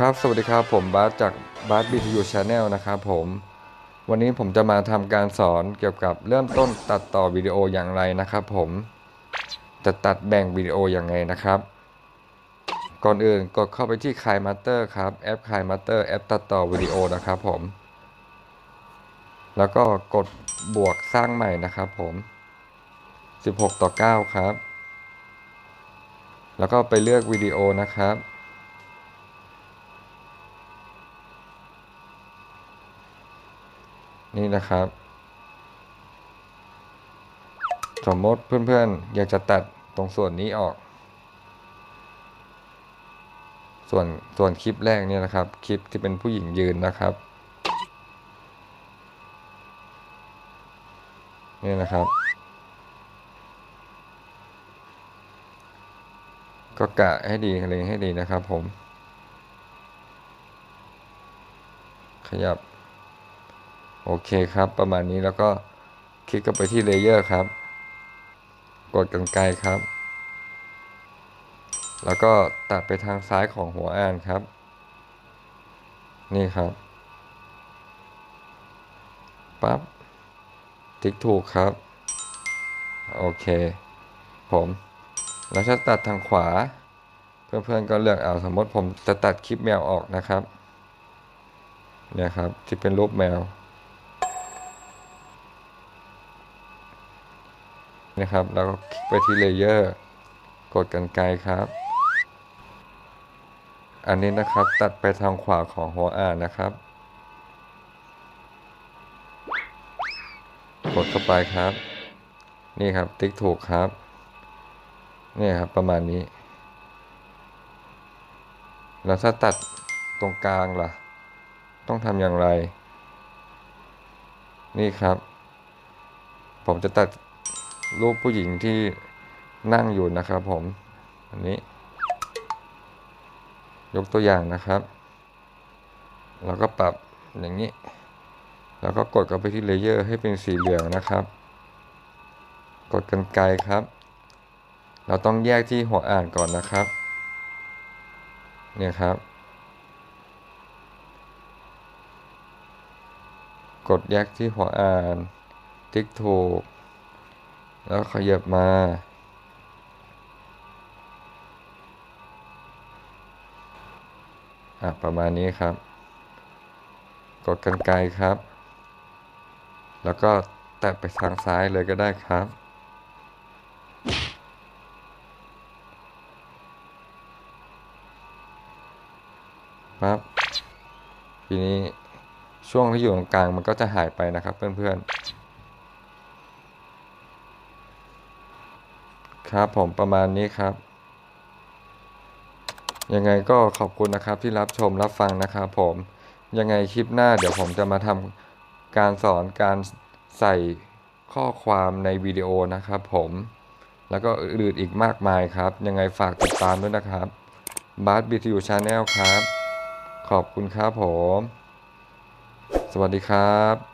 ครับ สวัสดีครับ ผมบาสจากบาสบีทียูชาแนลนะครับผม วันนี้ผมจะมาทำการสอนเกี่ยวกับเริ่มต้นตัดต่อวิดีโออย่างไรนะครับผม จะตัดแบ่งวิดีโออย่างไงนะครับ ก่อนอื่นกดเข้าไปที่คายมาสเตอร์ครับ แอปคายมาสเตอร์แอปตัดต่อวิดีโอนะครับผม แล้วก็กดบวกสร้างใหม่นะครับผม 16 ต่อ 9 ครับ แล้วก็ไปเลือกวิดีโอนะครับ นี่นะครับ สมมติเพื่อนๆ อยากจะตัดตรงส่วนนี้ออก ส่วนส่วนคลิปแรกเนี่ยนะครับ คลิปที่เป็นผู้หญิงยืนนะครับ นี่นะครับ ก็กะให้ดีเล็งให้ดีนะครับผม ขยับ โอเคครับ ประมาณนี้แล้วก็คลิกเข้าไปที่เลเยอร์ครับ กดกรรไกรครับ แล้วก็ตัดไปทางซ้ายของหัวอ่านครับ นี่ครับปั๊บติ๊กถูกครับ โอเค ผม แล้วถ้าตัดทางขวา เพื่อนๆก็เลือกเอาสมมติผมจะตัดคลิปแมวออกนะครับเนี่ยครับ ที่เป็นรูปแมว นะครับ แล้วก็คลิกไปที่เลเยอร์กดกันไกลครับ อันนี้นะครับตัดไปทางขวาของหัวอ่านนะครับ กดเข้าไปครับ นี่ครับติ๊กถูกครับนี่ครับประมาณนี้ แล้วถ้าตัดตรงกลางล่ะ ต้องทำอย่างไร นี่ครับ ผมจะตัด รูปผู้หญิงที่นั่งอยู่นะครับผม อันนี้ ยกตัวอย่างนะครับ แล้วก็ปรับอย่างนี้ แล้วก็กดเข้าไปที่เลเยอร์ให้เป็นสีเหลืองนะครับ กดกันไกลครับ เราต้องแยกที่หัวอ่านก่อนนะครับ เนี่ยครับ กดแยกที่หัวอ่าน ติ๊กถูก แล้วขยับมา อะ ประมาณนี้ครับ กดกันไกลครับ แล้วก็แตะไปทางซ้ายเลยก็ได้ครับปั๊บทีนี้ช่วงที่อยู่ตรงกลางมันก็จะหายไปนะครับเพื่อนๆ ครับผมประมาณนี้ครับ ยังไงก็ขอบคุณนะครับที่รับชมรับฟังนะครับผมยังไงคลิปหน้าเดี๋ยวผมจะมาทำการสอนการใส่ข้อความในวิดีโอนะครับผมแล้วก็อื่นอีกมากมายครับ ยังไงฝากติดตามด้วยนะครับบาสบีทียูชาแนลครับ ขอบคุณครับผม สวัสดีครับ